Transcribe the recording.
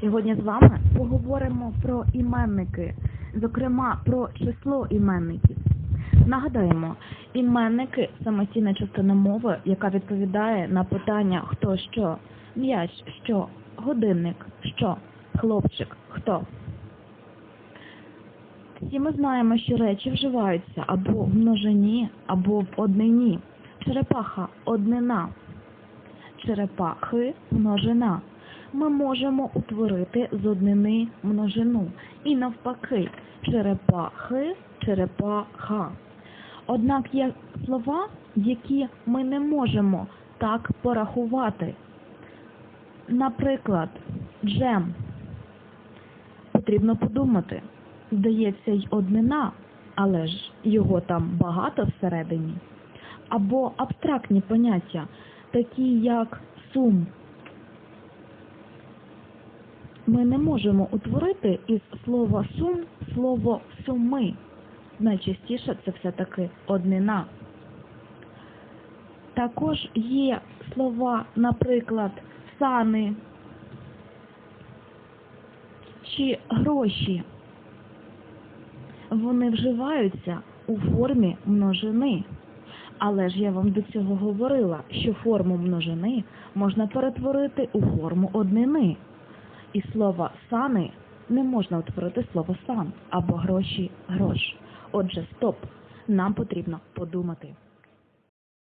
Сьогодні з вами поговоримо про іменники, зокрема про число іменників. Нагадаємо, іменники самостійна частина мови, яка відповідає на питання хто що, м'яч що, годинник що, хлопчик хто. Всі ми знаємо, що речі вживаються або в множині, або в однині. Черепаха однина, черепахи множина. Ми можемо утворити з однини множину. І навпаки, черепахи, черепаха. Однак є слова, які ми не можемо так порахувати. Наприклад, джем. Потрібно подумати. Здається, й однина, але ж його там багато всередині. Або абстрактні поняття, такі як сум. Ми не можемо утворити із слова сум слово суми. Найчастіше це все-таки однина. Також є слова, наприклад, сани чи гроші. Вони вживаються у формі множини. Але ж я вам до цього говорила, що форму множини можна перетворити у форму однини. І слова сани не можна утворити слово сан або гроші грош. Отже, стоп. Нам потрібно подумати.